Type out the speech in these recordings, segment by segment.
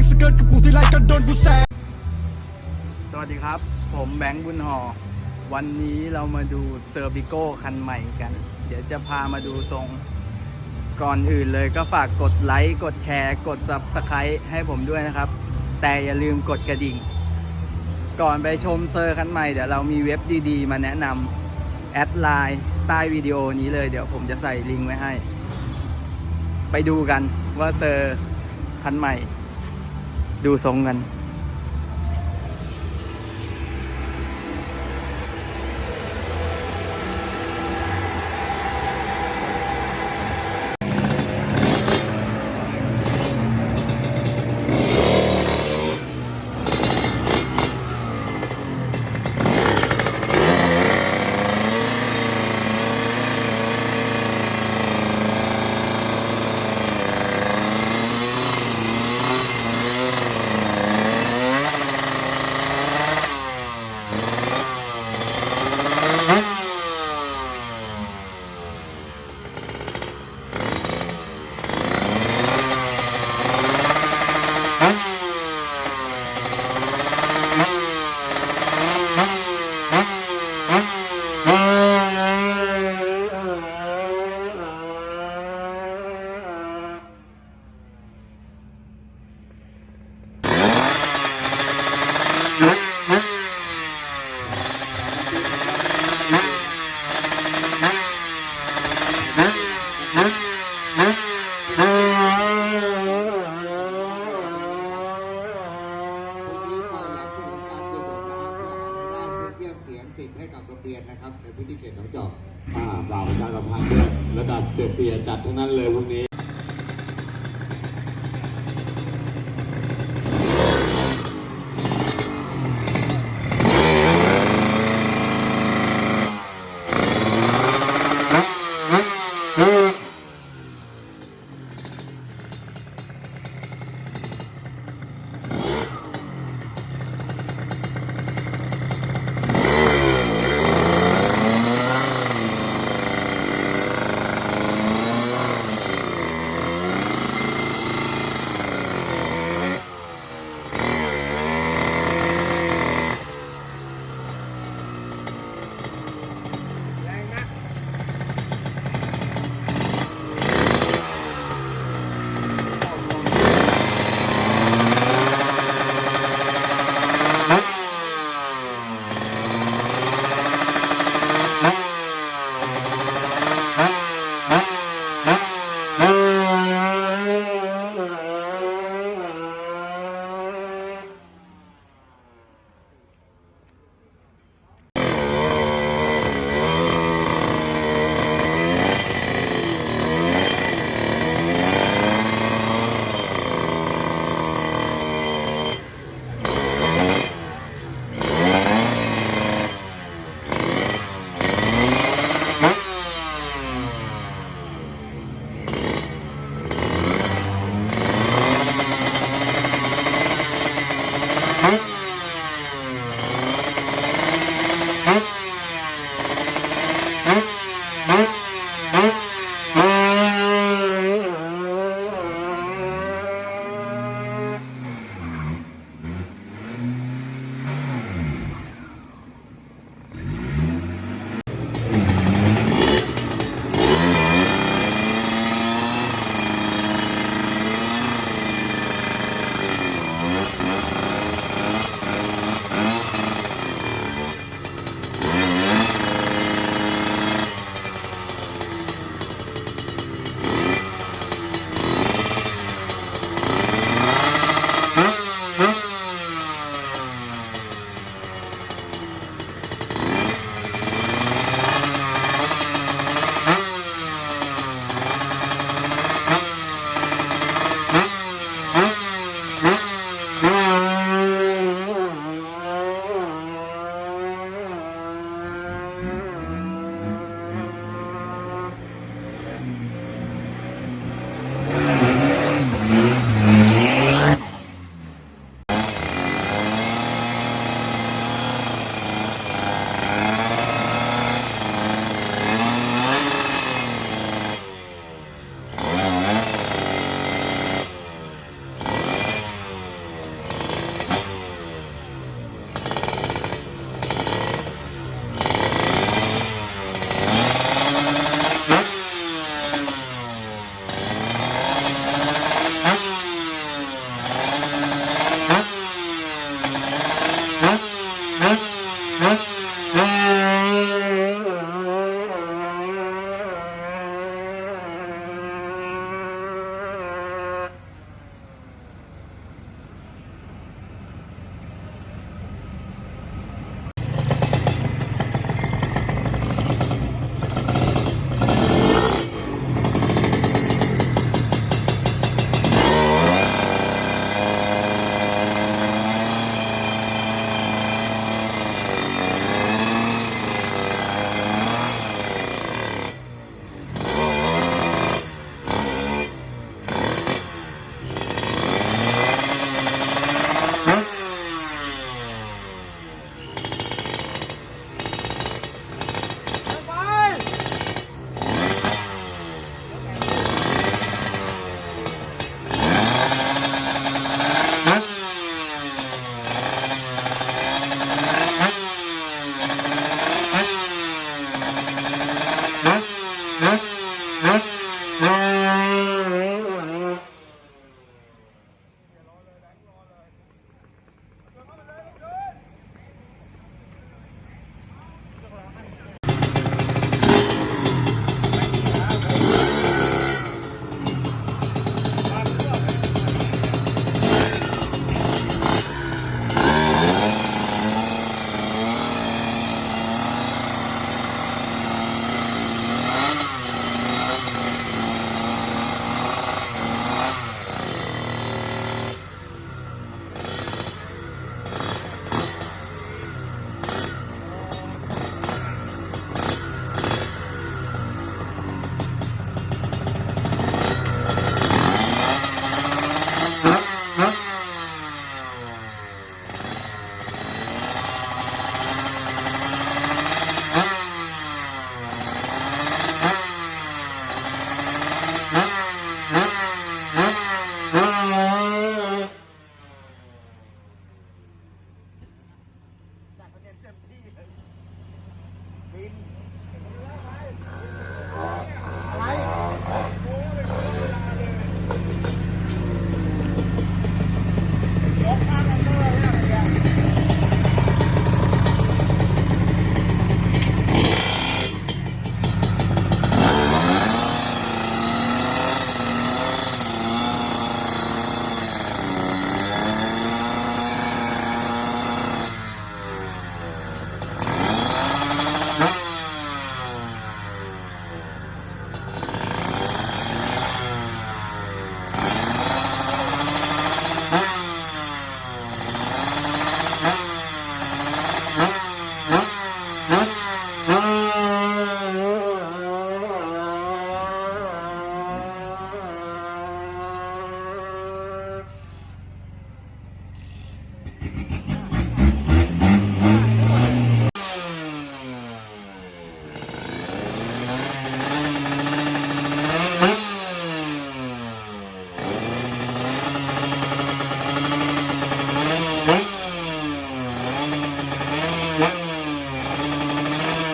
งสะเกิดกับกูที่ไรก็โดนกูแซงสวัสดีครับ ผมแบงค์บุญหอ วันนี้เรามาดูเซอร์บิโก้คันใหม่กัน เดี๋ยวจะพามาดูทรง ก่อนอื่นเลยก็ฝากกดไลค์ กดแชร์ กด Subscribe ให้ผมด้วยนะครับ แต่อย่าลืมกดกระดิ่ง ก่อนไปชมเซอร์คันใหม่เดี๋ยวเรามีเว็บดีๆ มาแนะนำแอดไลน์ใต้วิดีโอนี้เลย เดี๋ยวผมจะใส่ลิงก์ไว้ให้ ไปดูกันว่าเซอร์คันใหม่ ดูทรงกันก็อยากจะเห็นการตรวจนะครับเพื่อได้เครื่องเสียงติดให้กับโรงเรียนนะครับใน พื้นที่เขตหนองจอกอ่าฝ่ากประชาสัมพันธ์ด้วยระดับเจเปียจัดทั้งนั้นเลยวันนี้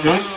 ถ้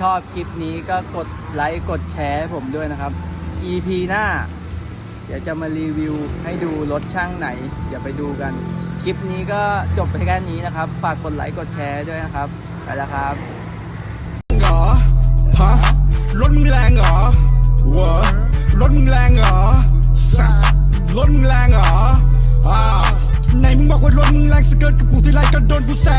ชอบคลิปนี้ก็กดไลค์กดแชร์ให้ผมด้วยนะครับ EP หน้า เดี๋ยวจะมารีวิวให้ดูรถช่างไหน เดี๋ยวไปดูกัน คลิปนี้ก็จบไปแค่นี้นะครับ ฝากกดไลค์กดแชร์ด้วยนะครับ ไปแล้วครับเหรอฮะรถมึงแรงเหรอวอรถมึงแรงเหรอสัสรถมึงแรงเหรออ่าไหนมึงบอกว่ารถมึงแรงสเกิร์ตกับกูที่ไรก็โดนกูแซง